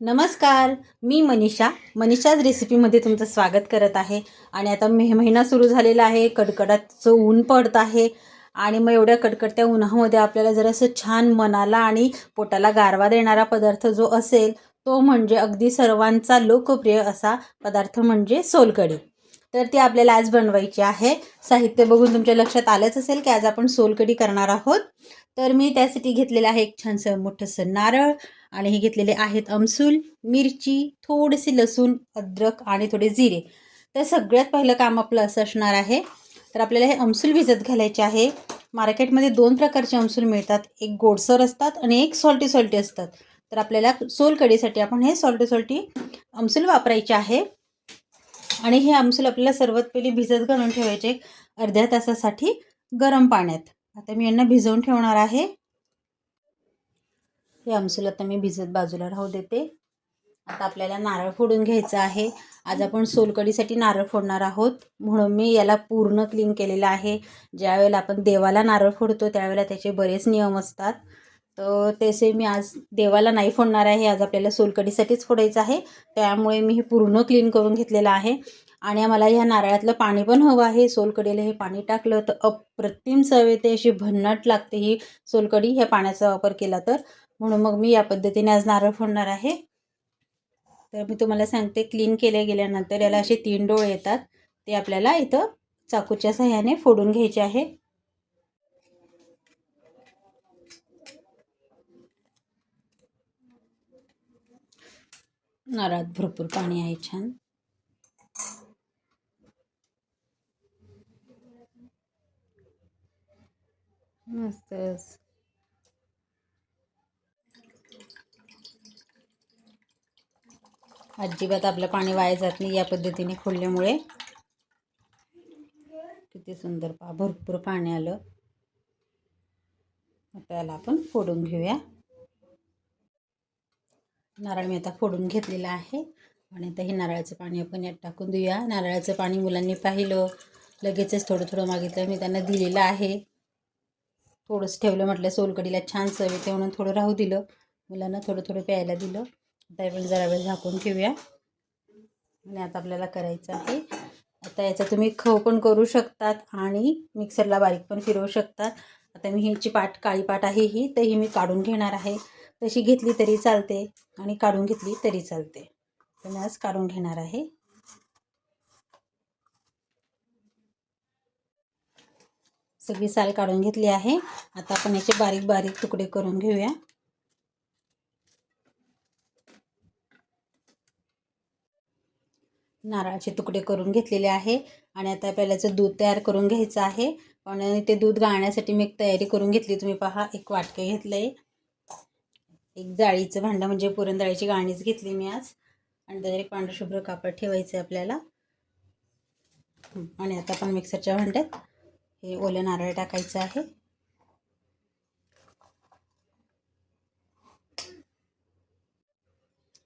नमस्कार मी मनीषा. मनीषाज रेसिपीमध्ये तुमचं स्वागत करत आहे. आणि आता मे महिना सुरू झालेला आहे कडकडाचं ऊन पडत आहे. आणि मग एवढ्या कडकडत्या उन्हामध्ये आपल्याला जरासं छान मनाला आणि पोटाला गारवा देणारा पदार्थ जो असेल तो म्हणजे अगदी सर्वांचा लोकप्रिय असा पदार्थ म्हणजे सोलकढी. तर ती आपल्याला आज बनवायची आहे. साहित्य बघून तुमच्या लक्षात आलंच असेल की आज आपण सोलकढी करणार आहोत. तर मी त्यासाठी घेतलेलं आहे एक छानसं मोठंसं नारळ आणि हे घेतलेले आहेत अमसूल मिरची थोडीशी लसूण अद्रक आणि थोडे जिरे. तर सगळ्यात पहिलं काम आपलं असं असणार आहे. तर आपल्याला हे अमसूल भिजत घालायचे आहे. मार्केटमध्ये दोन प्रकारचे अमसूल मिळतात. एक गोडसर असतात आणि एक सॉल्टी सॉल्टी असतात. तर आपल्याला सोलकडीसाठी आपण हे सॉल्टी सॉल्टी अमसूल वापरायचे आहे. आणि हे अमसूल आपल्याला सर्वात पहिली भिजत घालून ठेवायचे एक अर्ध्या तासासाठी गरम पाण्यात. आता मी यांना भिजवून ठेवणार आहे. हे आमसूल आता मी भिजत बाजूला राहू देते. आता आपल्याला नारळ फोडून घ्यायचं आहे. आज आपण सोलकडीसाठी नारळ फोडणार आहोत. म्हणून मी याला पूर्ण क्लीन केलेलं आहे. ज्यावेळेला आपण देवाला नारळ फोडतो त्यावेळेला त्याचे बरेच नियम असतात. तर तसे मी आज देवाला नाही फोडणार आहे. आज आपल्याला सोलकडीसाठीच फोडायचं आहे. त्यामुळे मी हे पूर्ण क्लीन करून घेतलेलं आहे. आणि आम्हाला ह्या नारळातलं पाणी पण हवं आहे. सोलकडीला हे पाणी टाकलं तर अप्रतिम चव येते अशी भन्नट लागते ही सोलकडी. ह्या पाण्याचा वापर केला तर. म्हणून मग मी या पद्धतीने आज नारळ फोडणार आहे. तर मी तुम्हाला सांगते क्लीन केले गेल्यानंतर याला असे तीन डोळे येतात. ते आपल्याला इथं चाकूच्या सहाय्याने फोडून घ्यायचे आहे. नारळात भरपूर पाणी आहे छान. मस्तच अजिबात आपलं पाणी वाया जात नाही या पद्धतीने खोलल्यामुळे. किती सुंदर पा भरपूर पाणी आलं. आता आपण फोडून घेऊया. नारळ मी आता फोडून घेतलेला आहे. आणि आता हे नारळाचं पाणी आपण यात टाकून देऊया. नारळाचं पाणी मुलांनी पाहिलं. लगेचच थोडं थोडं मागितलं मी त्यांना दिलेलं आहे. थोडंसं ठेवलं म्हटलं सोलकडीला छान चव येते म्हणून थोडं राहू दिलं. मुलांना थोडं थोडं प्यायला दिलं. आता आपण जरा वेळ झाकून ठेवूया. आणि आता आपल्याला करायचं आहे. आता याचा तुम्ही खव पण करू शकतात आणि मिक्सरला बारीक पण फिरवू शकतात. आता मी हिची पाट काळी पाट आहे ही तर ही मी काढून घेणार आहे. तशी घेतली तरी चालते आणि काढून घेतली तरी चालते. तर मी आज काढून घेणार आहे. सगळी साल काढून घेतली आहे. आता आपण याचे बारीक बारीक तुकडे करून घेऊया. नारळाचे तुकडे करून घेतलेले आहे. आणि आता पहिल्याचं दूध तयार करून घ्यायचं आहे. आणि ते दूध गाळण्यासाठी मी एक तयारी करून घेतली. तुम्ही पहा एक वाटके घेतलं आहे एक जाळीचं भांडं म्हणजे पुरणदाळीची गाणीच घेतली मी आज. आणि त्याच्यावर एक पांढरशुभ्र कापड ठेवायचं आहे आपल्याला आणि आता आपण मिक्सरच्या भांड्यात हे ओलं नारळ टाकायचं आहे.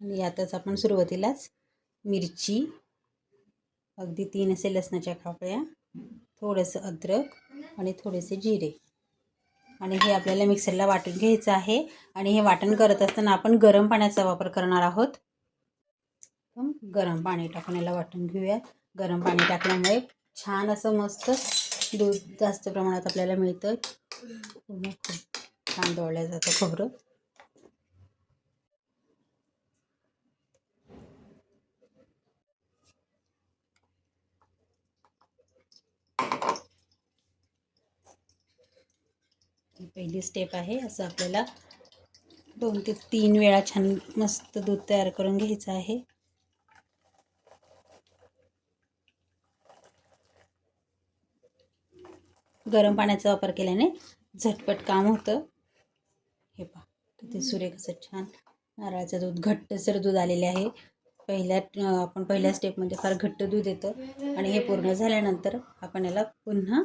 आणि यातच आपण सुरुवातीलाच मिरची अगदी तीन असे लसणाच्या खापळ्या थोडंसं अद्रक आणि थोडेसे जिरे. आणि हे आपल्याला मिक्सरला वाटून घ्यायचं आहे. आणि हे वाटण करत असताना आपण गरम पाण्याचा वापर करणार आहोत. गरम पाणी टाकून याला वाटून घेऊया गरम पाणी टाकल्यामुळे छान असं मस्त दूध जास्त प्रमाणात आपल्याला मिळतं खूप छान दळलं जातं खोबरं. पहिली स्टेप आहे. असं आपल्याला दोन ते तीन वेळा छान मस्त दूध तयार करून घ्यायचं आहे. गरम पाण्याचा वापर केल्याने झटपट काम होतं. हे पहा किती सुरेख असं छान नारळाचं दूध घट्टसर दूध आलेले आहे. पहिल्या आपण पहिल्या स्टेपमध्ये फार घट्ट दूध येतं आणि हे पूर्ण झाल्यानंतर आपण याला पुन्हा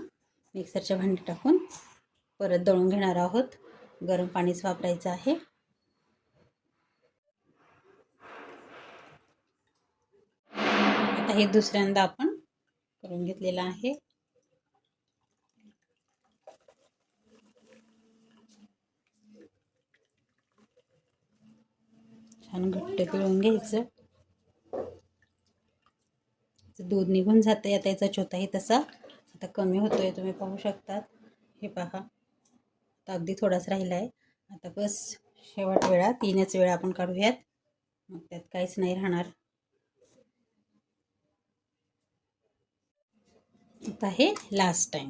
मिक्सरच्या भांडी टाकून परत दळून घेणार आहोत. गरम पाणीच वापरायचं आहे. आता हे दुसऱ्यांदा आपण करून घेतलेलं आहे. छान घट्ट पिळून घ्यायचं. दूध निघून जातं आता याचा चोथाही तसा. आता कमी होतोय. तुम्ही पाहू शकतात. हे पहा. आता अगदी थोडाच राहिला आहे आता बस शेवट वेळा तीनच वेळा आपण काढूयात. मग त्यात काहीच नाही राहणार. आता हे लास्ट टाइम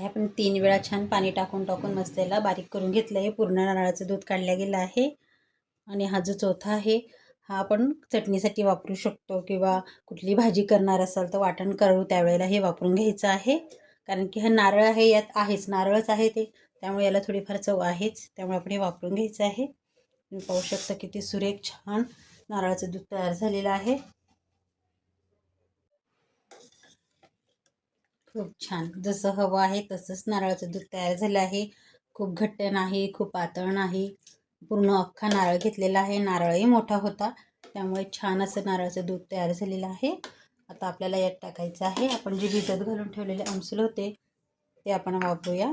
आता हे आपण तीन वेळा छान पाणी टाकून टाकून मस्त याला बारीक करून घेतलं आहे. पूर्ण नारळाचं दूध काढलं गेलं आहे. आणि हा जो चौथा आहे हा आपण चटणीसाठी वापरू शकतो किंवा कुठली भाजी करणार असाल तर वाटण करू त्यावेळेला हे वापरून घ्यायचं आहे. कारण की हा नारळ आहे यात आहेच नारळच आहे ते. त्यामुळे याला थोडीफार चव आहेच. त्यामुळे आपण हे वापरून घ्यायचं आहे. तुम्ही पाहू शकता किती सुरेख छान नारळाचं दूध तयार झालेलं आहे. खूप छान. जसं हवं आहे तसंच नारळाचं दूध तयार झालं आहे. खूप घट्ट नाही खूप पातळ नाही पूर्ण अख्खा नारळ घेतलेला आहे. नारळही मोठा होता. त्यामुळे छान असं नारळाचं दूध तयार झालेलं आहे. आता आपल्याला यात टाकायचं आहे. आपण जे भिजत घालून ठेवलेले आमसूल होते ते आपण वापरूया.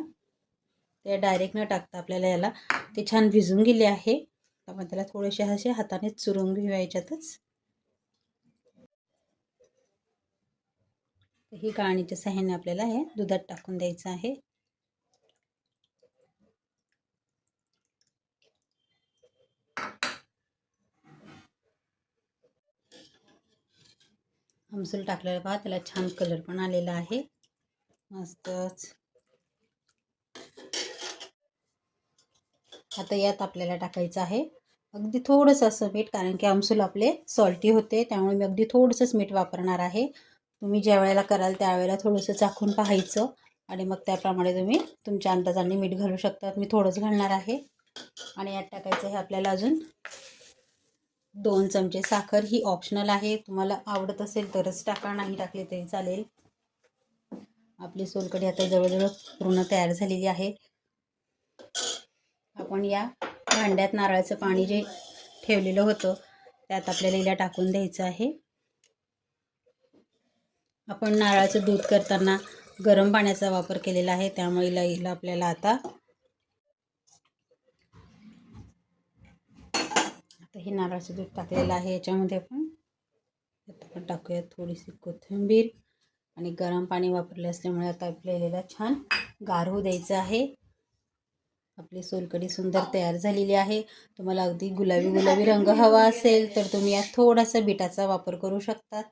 ते डायरेक्ट न टाकता आपल्याला याला ते छान भिजून गेले आहे. आपण त्याला थोडेसे असे हाताने चुरून घेऊया ही गाळणीच्या साह्याने आपल्याला हे दुधात टाकून द्यायचं आहे. आमसूल टाकलेलं पहा त्याला छान कलर पण आलेला आहे. मस्तच. आता यात आपल्याला टाकायचं आहे. अगदी थोडंसं असं मीठ कारण की आमसूल आपले सॉल्टी होते त्यामुळे मी अगदी थोडंसंच मीठ वापरणार आहे. तुम्ही ज्या वेळेला कराल त्यावेळेला थोडंसं चाखून पाहायचं आणि मग त्याप्रमाणे तुम्ही तुमच्या अंदाजाने मीठ घालू शकतात. मी थोडंच घालणार आहे आणि यात टाकायचं आहे आपल्याला अजून दोन चमचे साखर. ही ऑप्शनल आहे. तुम्हाला आवडत असेल तरच टाका. नाही टाकले तरी चालेल. आपली सोलकढी आता जवळजवळ पूर्ण तयार झालेली आहे. आपण या भांड्यात नारळाचं पाणी जे ठेवलेलं होतं त्यात आपल्याला हिला टाकून द्यायचं आहे. आपण नारळाचं दूध करताना गरम पाण्याचा वापर केलेला आहे त्यामुळे लईला आपल्याला आता आता हे नारळाचं दूध टाकलेलं आहे याच्यामध्ये आपण आपण टाकूया थोडीशी कोथिंबीर आणि गरम पाणी वापरले असल्यामुळे आता आपल्याला छान गार होऊ द्यायचं आहे. आपली सोलकढी सुंदर तयार झालेली आहे. तुम्हाला अगदी गुलाबी गुलाबी रंग हवा असेल तर तुम्ही यात थोडासा बिटाचा वापर करू शकतात.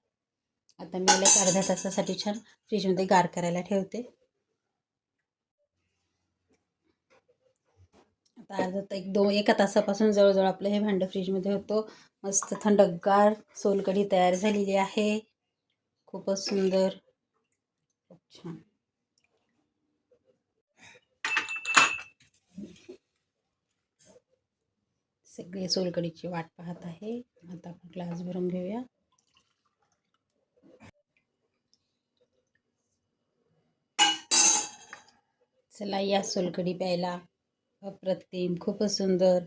आता मी याला एक अर्ध्या तासासाठी छान फ्रीजमध्ये गार करायला ठेवते. आता अर्धा एक दोन एका तासापासून जवळजवळ आपलं हे भांडं फ्रीजमध्ये होतो. मस्त थंडगार सोलकढी तयार झालेली आहे. खूपच सुंदर. खूप छान. सगळी सोलकडीची वाट पाहत आहे. आता आपण ग्लास भरून घेऊया. चला या सोलकढी प्यायला. अप्रतिम खूपच सुंदर.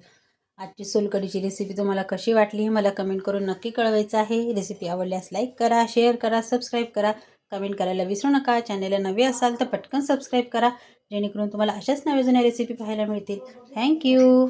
आजची सोलकढीची रेसिपी तुम्हाला कशी वाटली हे मला कमेंट करून नक्की कळवायचं आहे. रेसिपी आवडल्यास लाईक करा शेअर करा सबस्क्राईब करा. कमेंट करायला विसरू नका. चॅनलला नवे असाल तर पटकन सबस्क्राईब करा. जेणेकरून तुम्हाला अशाच नव्या जुन्या रेसिपी पाहायला मिळतील. थँक्यू